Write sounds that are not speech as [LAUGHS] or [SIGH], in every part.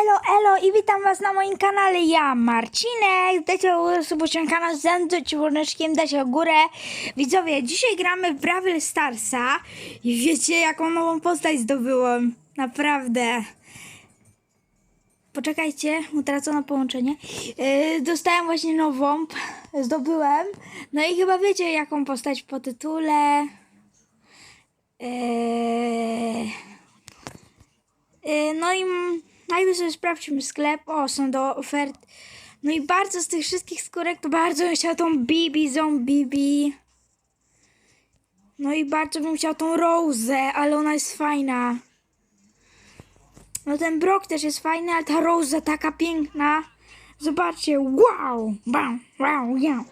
elo, elo i witam was na moim kanale, ja Marcinek, dajcie subskrypcję kanał z z dzwoneczkiem, dajcie o górę. Widzowie, dzisiaj gramy w Brawl Starsa i wiecie jaką nową postać zdobyłem, naprawdę. Poczekajcie, utracono połączenie. Yy, dostałem właśnie nową, zdobyłem, no i chyba wiecie jaką postać po tytule. Yy... Yy, No i najpierw sobie sprawdźmy sklep. O, są do ofert. No i bardzo z tych wszystkich skórek to bardzo bym chciał tą Bibi, Bibi. No i bardzo bym chciał tą Rose, ale ona jest fajna. No ten Brock też jest fajny, ale ta Rose taka piękna. Zobaczcie, wow, wow, wow, wow.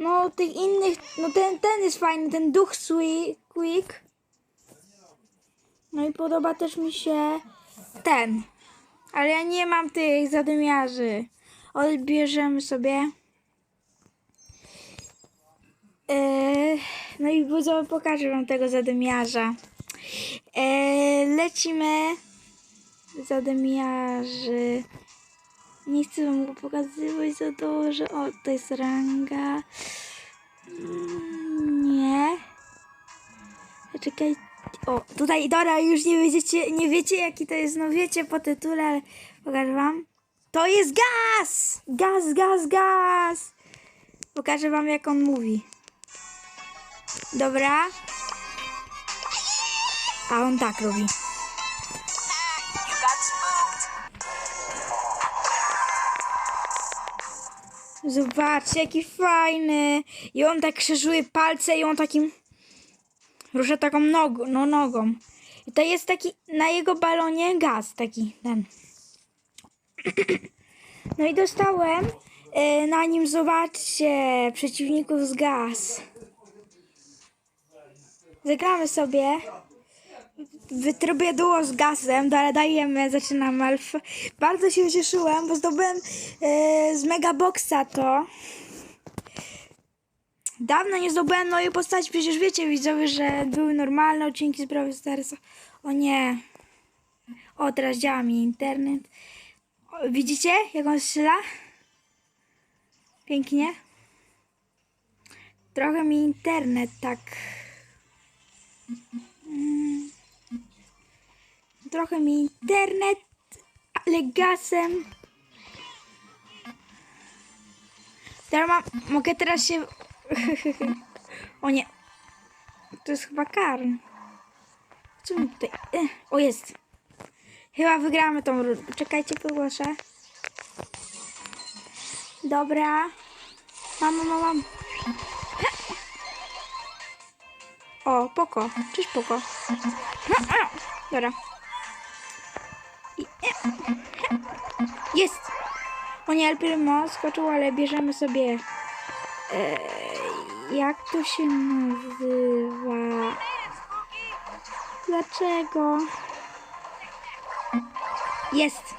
No tych innych, no ten, ten jest fajny, ten duch Sweet Quick. No i podoba też mi się ten. Ale ja nie mam tych zadymiarzy. Odbierzemy sobie. Eee, no i widzowie pokażę wam tego zadymiarza. Eee, lecimy. Zadymiarzy. Nie chcę wam go pokazywać za dużo. O, to jest ranga. Mm, Nie. Czekaj. O, tutaj Dora już nie wiedziecie, nie wiecie jaki to jest, no wiecie po tytule, ale pokażę wam. To jest gaz! Gaz, gaz, gaz! Pokażę wam jak on mówi. Dobra. A on tak robi. Zobaczcie, jaki fajny. I on tak krzyżuje palce i on takim rusza taką nogą, no nogą. I to jest taki na jego balonie gaz taki ten. [CLEARS THROAT] No i dostałem e, na nim, zobaczcie, przeciwników z gaz. Zagramy sobie w trybie duo z gazem, ale dajemy, zaczynamy. Alf. Bardzo się cieszyłem, bo zdobyłem e, z Megaboxa to. Dawno nie zdobyłem nowej postaci, przecież wiecie widzowie, że były normalne odcinki z Brawl Starsa. O nie. O, teraz działa mi internet. O, widzicie, jak on strzela? Pięknie. Trochę mi internet tak... Mm. Trochę mi internet, ale gazem. Teraz mam, mogę teraz się... [LAUGHS] o nie. To jest chyba karn. Co mi tutaj... E, O, jest. Chyba wygramy tą rundę. Czekajcie, pogłoszę. Dobra. Mam, mam, mam. O, poko. Cześć, poko. Dobra. E, Jest! O nie, El Primo skoczył, ale bierzemy sobie... E, jak to się nazywa? Dlaczego? Jest!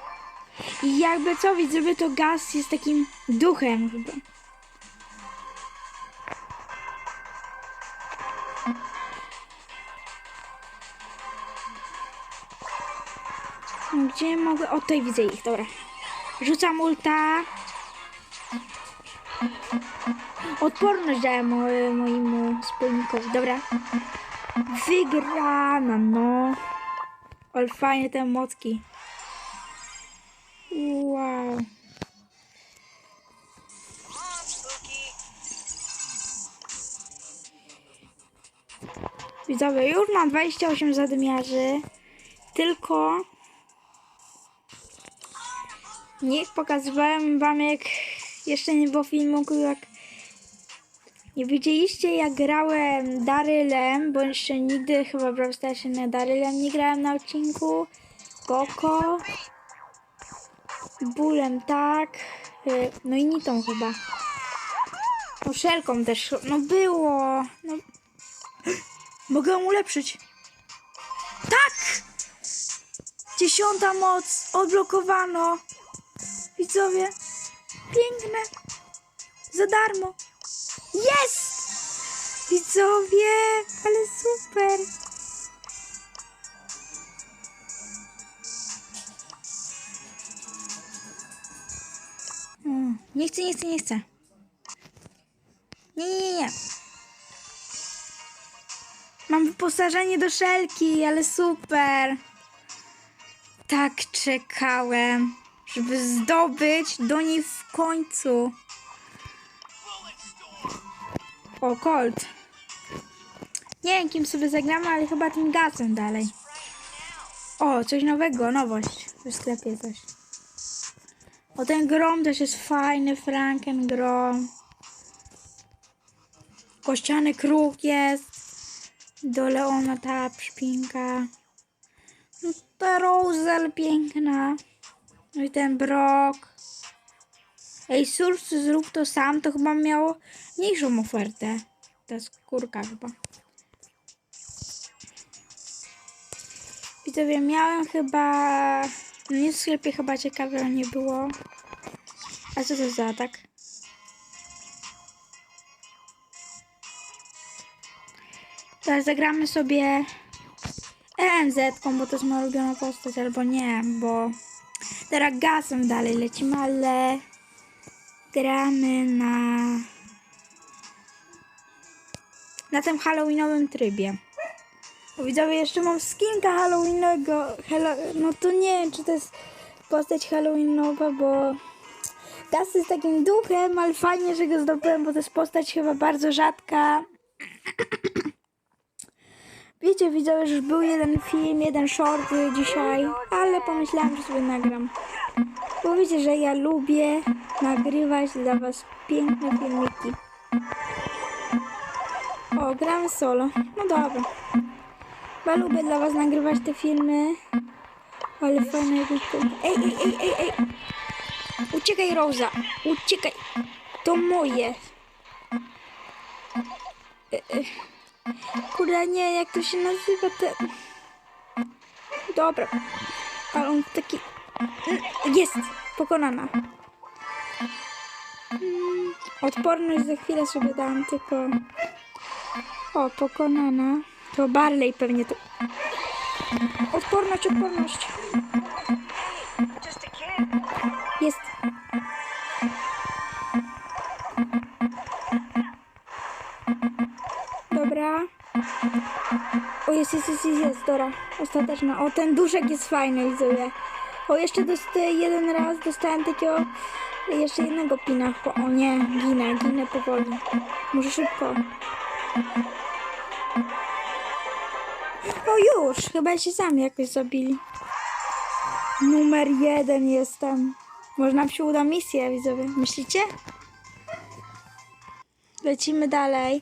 I jakby co widzę, to gaz jest takim duchem chyba. Gdzie mogę? O, tutaj widzę ich, dobra. Rzucam ulta. Odporność dałem mo- mojemu wspólnikowi, dobra. Wygrana, no. Ale fajne te mocki. Wow. Widzowie, już mam 28 zadymiarzy. Tylko nie pokazywałem wam jak jeszcze nie było filmu, jak nie widzieliście jak grałem Darylem, bo jeszcze nigdy chyba Brawl Starsie na Darylem nie grałem na odcinku. Koko. Bólem tak. Y, No i Nitą chyba. No Szelką też. No było. No. [GASPS] Mogę ulepszyć. Tak! Dziesiąta moc. Odblokowano. Widzowie. Piękne. Za darmo. Jest! Widzowie, ale super! Mm, nie chcę, nie chcę, nie chcę. Nie, nie, nie, nie. Mam wyposażenie do szelki, ale super. Tak czekałem, żeby zdobyć do niej w końcu. O, Colt. Nie wiem, kim sobie zagramy, ale chyba tym gazem dalej. O, coś nowego, nowość. W sklepie coś. O, ten grom też jest fajny, Franken grom. Kościany kruk jest. Do Leona ta szpinka. No, ta Rosal piękna. No i ten brok. Ej, Surf, zrób to sam, to chyba miało mniejszą ofertę. Ta skórka chyba. Widzowie, miałem chyba... No nie w sklepie chyba ciekawe nie było. A co to za atak? Teraz zagramy sobie EMZ, bo to jest moja ulubiona postać, albo nie, bo teraz gazem dalej lecimy, ale gramy na na tym halloweenowym trybie. Bo widzowie, jeszcze mam skinka halloweenowego, hello, no to nie wiem, czy to jest postać halloweenowa, bo Gaz jest takim duchem, ale fajnie, że go zdobyłem, bo to jest postać chyba bardzo rzadka. [CLEARS THROAT] Wiecie, widzowie, że już był jeden film, jeden short dzisiaj, ale pomyślałam, że sobie nagram. Bo że ja lubię nagrywać dla was piękne filmiki. O, gramy solo. No dobra. Chyba lubię dla was nagrywać te filmy. Ale fajne jakieś... Ej, ej, ej, ej, ej! Uciekaj, Rosa! Uciekaj! To moje! E, e. Kurde, nie, jak to się nazywa te... Dobra. Ale on taki... Jest! Pokonana. Mm, Odporność za chwilę sobie dam, tylko... O, pokonana. To Barley pewnie to... Odporność, odporność. Jest. Dobra. O, jest, jest, jest, jest, jest, dobra. Ostateczna. O, ten duszek jest fajny, widzowie. O, jeszcze jeden raz, dostałem takiego, jeszcze jednego pina. O nie, ginę, ginę powoli. Muszę szybko. O, już, chyba się sami jakoś zabili. Numer jeden jestem. Może nam się uda misja, widzowie. Myślicie? Lecimy dalej.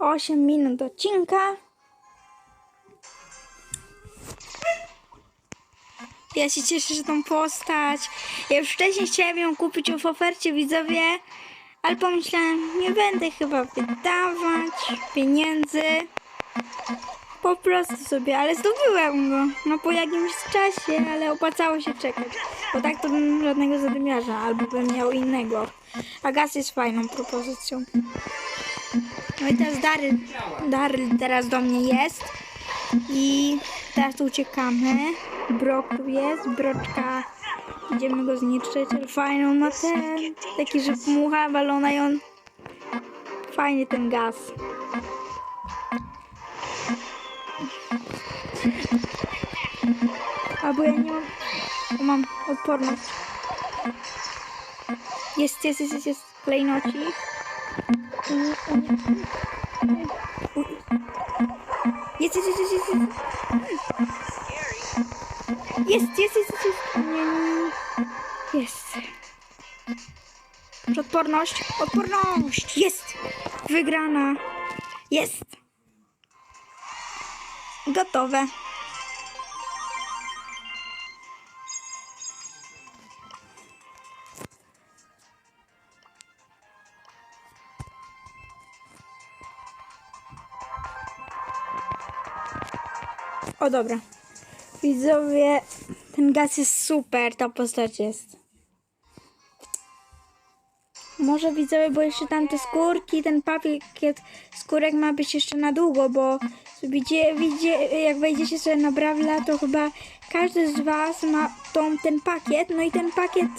8 minut odcinka. Ja się cieszę, że tą postać. Ja już wcześniej chciałem ją kupić w ofercie, widzowie. Ale pomyślałem, nie będę chyba wydawać pieniędzy. Po prostu sobie, ale zdobyłem go. No po jakimś czasie, ale opłacało się czekać. Bo tak to bym żadnego zadymiarza, albo bym miał innego. A gaz jest fajną propozycją. No i teraz Daryl, Daryl teraz do mnie jest. I teraz uciekamy. Brok jest, broczka. Idziemy go zniszczyć, fajną ma ten. Taki, że mucha balona i on... Fajnie ten gaz. Albo ja nie mam. Mam odporność. Jest, jest, jest, jest, jest. Klejnocik. Mm, mm. Uj. Jest, jest, jest, jest, jest. Jest, jest, jest, jest. Nie, nie. Jest. Odporność, odporność. Jest. Wygrana. Jest. Gotowe. O dobra. Widzowie, ten gaz jest super, ta postać jest. Może widzowie, bo jeszcze tam te skórki, ten pakiet skórek ma być jeszcze na długo, bo widzie, widzie, jak wejdziecie sobie na Brawla, to chyba każdy z was ma tą, ten pakiet, no i ten pakiet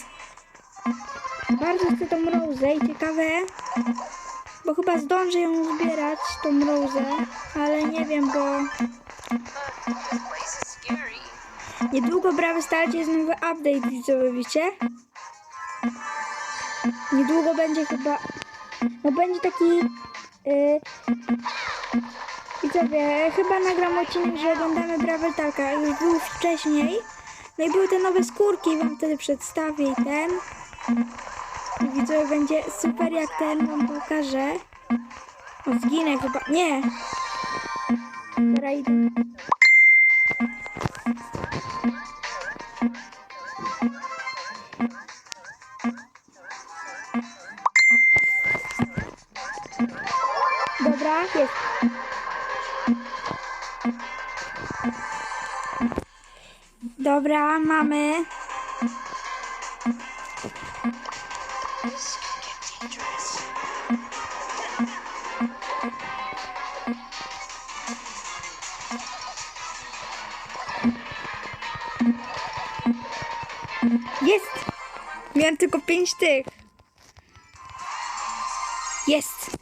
Bardzo chcę tą rozę i ciekawe, bo chyba zdążę ją zbierać, tą rozę, ale nie wiem, bo niedługo Brawy Starcie jest nowy update, widzowie, wiecie? Niedługo będzie chyba, no będzie taki, yy, widzowie, chyba nagram odcinek, że oglądamy Brawy Talka, już był wcześniej, no i były te nowe skórki, wam wtedy przedstawię i ten. Widzowie, będzie super jak ten wam pokażę. O, zginę chyba, nie. Dobra, idę. Dobra, mamy. Jest! Miałem tylko pięć tych. Jest!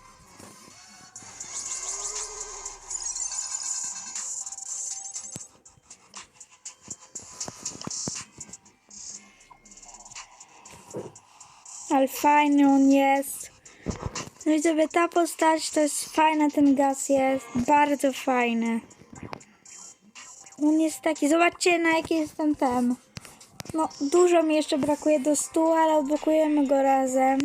Ale fajny on jest. No i sobie ta postać to jest fajna, ten gaz jest. Bardzo fajny. On jest taki, zobaczcie na jaki jestem ten. No, dużo mi jeszcze brakuje do stu, ale odblokujemy go razem.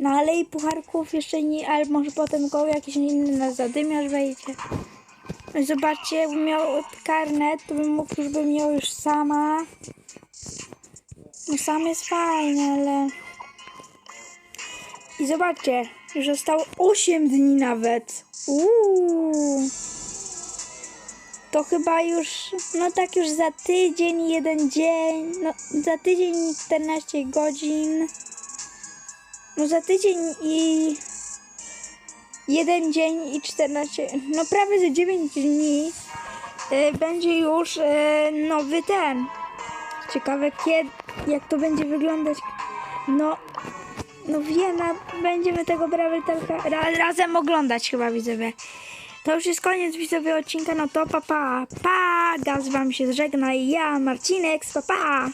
No ale i pucharków jeszcze nie, ale może potem go jakiś inny na zadymiarz wejdzie. No zobaczcie, jakbym miał karnet, to bym mógł już bym miał już sama. No sam jest fajny, ale... I zobaczcie, już zostało 8 dni nawet. Uuu. To chyba już, no tak już za tydzień, jeden dzień, no za tydzień 14 godzin. No za tydzień i jeden dzień i 14, no prawie za 9 dni y, będzie już y, nowy ten. Ciekawe kiedy, jak to będzie wyglądać. No, no wiem, będziemy tego prawie tylko ra, razem oglądać chyba widzowie. To już jest koniec widzowie odcinka, no to pa pa, pa, Gaz wam się żegna i ja, Marcinek, pa pa.